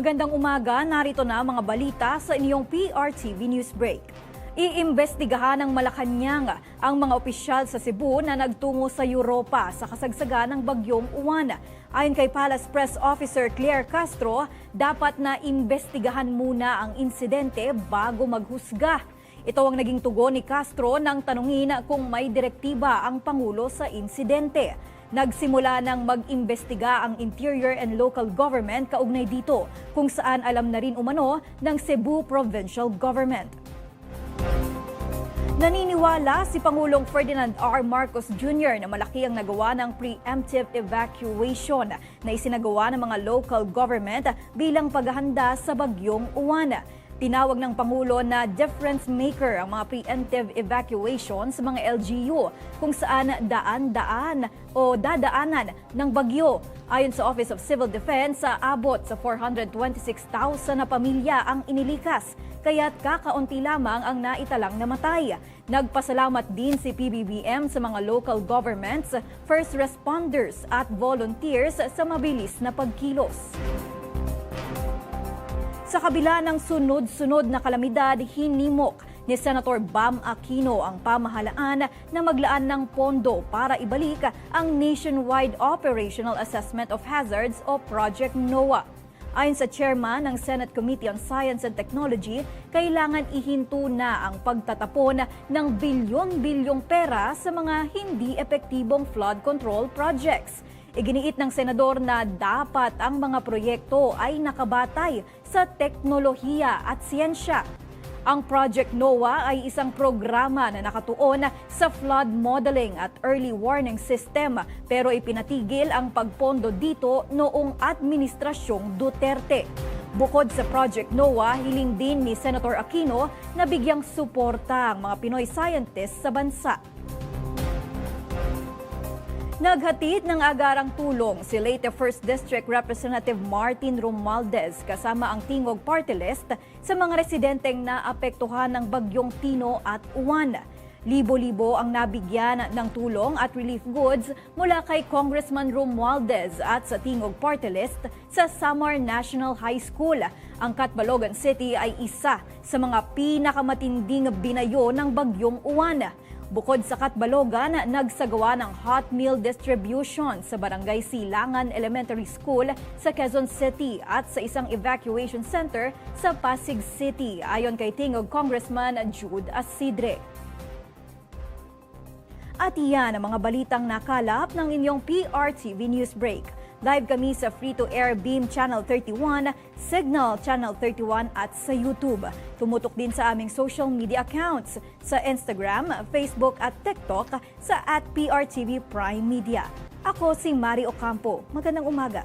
Magandang umaga, narito na mga balita sa inyong PRTV News Break. Iimbestigahan ng Malacanang ang mga opisyal sa Cebu na nagtungo sa Europa sa kasagsagan ng bagyong Uwan. Ayon kay Palace Press Officer Claire Castro, dapat na imbestigahan muna ang insidente bago maghusga. Ito ang naging tugon ni Castro nang tanungin kung may direktiba ang Pangulo sa insidente. Nagsimula ng mag-imbestiga ang Interior and Local Government kaugnay dito kung saan alam na rin umano ng Cebu Provincial Government. Naniniwala si Pangulong Ferdinand R. Marcos Jr. na malaki ang nagawa ng preemptive evacuation na isinagawa ng mga local government bilang paghahanda sa bagyong Uwan. Tinawag ng Pangulo na difference maker ang mga preemptive evacuation sa mga LGU kung saan daan-daan o dadaanan ng bagyo. Ayon sa Office of Civil Defense, sa abot sa 426,000 na pamilya ang inilikas kaya't kakaunti lamang ang naitalang namatay. Nagpasalamat din si PBBM sa mga local governments, first responders at volunteers sa mabilis na pagkilos. Sa kabila ng sunod-sunod na kalamidad, hinimok ni Senator Bam Aquino ang pamahalaan na maglaan ng pondo para ibalik ang Nationwide Operational Assessment of Hazards o Project NOAA. Ayon sa chairman ng Senate Committee on Science and Technology, kailangan ihinto na ang pagtatapon ng bilyon-bilyong pera sa mga hindi epektibong flood control projects. Iginiit ng senador na dapat ang mga proyekto ay nakabatay sa teknolohiya at siyensya. Ang Project NOAA ay isang programa na nakatuon sa flood modeling at early warning system pero ipinatigil ang pagpondo dito noong Administrasyong Duterte. Bukod sa Project NOAA, hiling din ni Senator Aquino na bigyang suporta ang mga Pinoy scientists sa bansa. Naghatid ng agarang tulong si Leyte 1st District Representative Martin Romualdez kasama ang Tingog Party List sa mga residenteng naapektuhan ng bagyong Tino at Uwan. Libo-libo ang nabigyan ng tulong at relief goods mula kay Congressman Romualdez at sa Tingog Party List sa Samar National High School. Ang Catbalogan City ay isa sa mga pinakamatinding binayo ng bagyong Uwan. Bukod sa Katbalogan, nagsagawa ng hot meal distribution sa Barangay Silangan Elementary School sa Quezon City at sa isang evacuation center sa Pasig City ayon kay Tingog Congressman Jude Asidre. At iyan ang mga balitang nakalap ng inyong PRTV News Break. Live kami sa free-to-air Beam Channel 31, Signal Channel 31 at sa YouTube. Tumutok din sa aming social media accounts sa Instagram, Facebook at TikTok sa at PRTV Prime Media. Ako si Mari Ocampo. Magandang umaga.